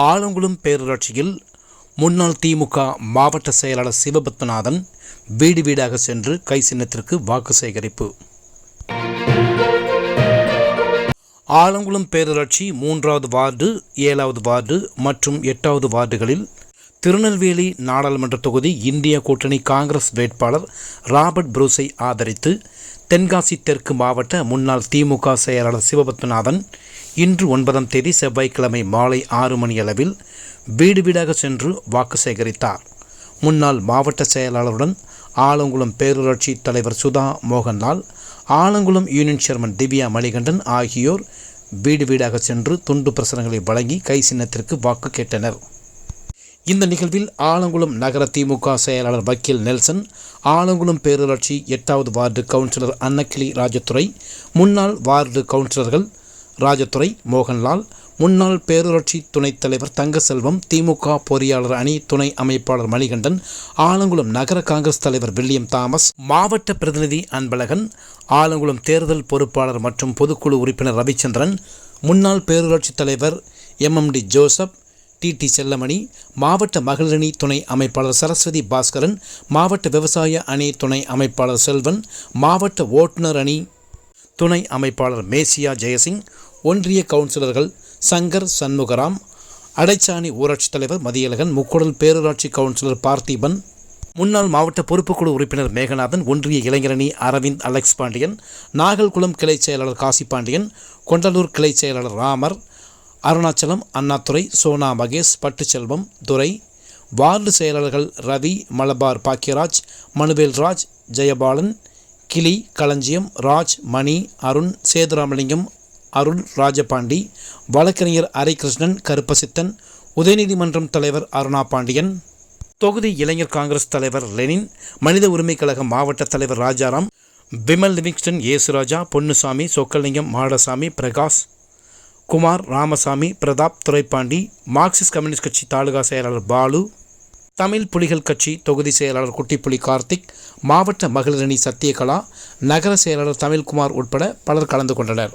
ஆலங்குளம் பேரூராட்சியில் முன்னாள் திமுக மாவட்ட செயலாளர் சிவபத்மநாதன் வீடு வீடாக சென்று கை சின்னத்திற்கு வாக்கு சேகரிப்பு. ஆலங்குளம் பேரூராட்சி மூன்றாவது வார்டு ஏழாவது வார்டு மற்றும் எட்டாவது வார்டுகளில் திருநெல்வேலி நாடாளுமன்ற தொகுதி இந்திய கூட்டணி காங்கிரஸ் வேட்பாளர் ராபர்ட் புரூஸை ஆதரித்து தென்காசி தெற்கு மாவட்ட முன்னாள் திமுக செயலாளர் சிவபத்மநாதன் இன்று ஒன்பதாம் தேதி செவ்வாய்க்கிழமை மாலை ஆறு மணி அளவில் வீடு வீடாக சென்று வாக்கு சேகரித்தார். முன்னாள் மாவட்ட செயலாளருடன் ஆலங்குளம் பேரூராட்சி தலைவர் சுதா மோகன்லால் ஆலங்குளம் யூனியன் சேர்மன் திவ்யா மணிகண்டன் ஆகியோர் வீடு வீடாக சென்று துண்டு பிரசுரங்களை வழங்கி கை சின்னத்திற்கு வாக்கு கேட்டனர். இந்த நிகழ்வில் ஆலங்குளம் நகர திமுக செயலாளர் வக்கீல் நெல்சன் ஆலங்குளம் பேரூராட்சி எட்டாவது வார்டு கவுன்சிலர் அன்னக்கிளி ராஜதுரை முன்னாள் வார்டு கவுன்சிலர்கள் ராஜதுரை மோகன்லால் முன்னாள் பேரூராட்சி துணைத் தலைவர் தங்கசெல்வம் திமுக பொறியாளர் அணி துணை அமைப்பாளர் மணிகண்டன் ஆலங்குளம் நகர காங்கிரஸ் தலைவர் வில்லியம் தாமஸ் மாவட்ட பிரதிநிதி அன்பழகன் ஆலங்குளம் தேர்தல் பொறுப்பாளர் மற்றும் பொதுக்குழு உறுப்பினர் ரவிச்சந்திரன் முன்னாள் பேரூராட்சி தலைவர் MMD Joseph T T Chellamani மாவட்ட மகளிரணி துணை அமைப்பாளர் சரஸ்வதி பாஸ்கரன் மாவட்ட விவசாய அணி துணை அமைப்பாளர் செல்வன் மாவட்ட ஓட்டுநர் அணி துணை அமைப்பாளர் மேசியா ஜெயசிங் ஒன்றிய கவுன்சிலர்கள் சங்கர் சண்முகராம் அடைச்சாணி ஊராட்சித் தலைவர் மதியழகன் முக்கூடல் பேரூராட்சி கவுன்சிலர் பார்த்திபன் முன்னாள் மாவட்ட பொறுப்புக்குழு உறுப்பினர் மேகநாதன் ஒன்றிய இளைஞரணி அரவிந்த் அலெக்ஸ் பாண்டியன் நாகல்குளம் கிளை செயலாளர் காசி பாண்டியன் கொண்டலூர் கிளை செயலாளர் ராமர் அருணாச்சலம் அண்ணாதுரை சோனா மகேஷ் பட்டுச்செல்வம் துரை வார்டு செயலாளர்கள் ரவி மலபார் பாக்கியராஜ் மனுவேல்ராஜ் ஜெயபாலன் கிளி களஞ்சியம் ராஜ் மணி அருண் சேதுராமலிங்கம் அருள் ராஜபாண்டி வழக்கறிஞர் அரைகிருஷ்ணன் கருப்பசித்தன் உதயநீதிமன்றம் தலைவர் அருணா பாண்டியன் தொகுதி இளைஞர் காங்கிரஸ் தலைவர் லெனின் மனித உரிமை கழக மாவட்ட தலைவர் Rajaram Vimal Livingston Yesuraja Ponnusamy Chokkalingam Madasamy Prakash Kumar Ramasamy Pratap Duraipandi Marxist Communist கட்சி தாலுகா செயலாளர் பாலு தமிழ் புலிகள் கட்சி தொகுதி செயலாளர் குட்டிப்புலி கார்த்திக் மாவட்ட மகளிரணி சத்யகலா நகர செயலாளர் தமிழ்குமார் உட்பட பலர் கலந்து கொண்டனர்.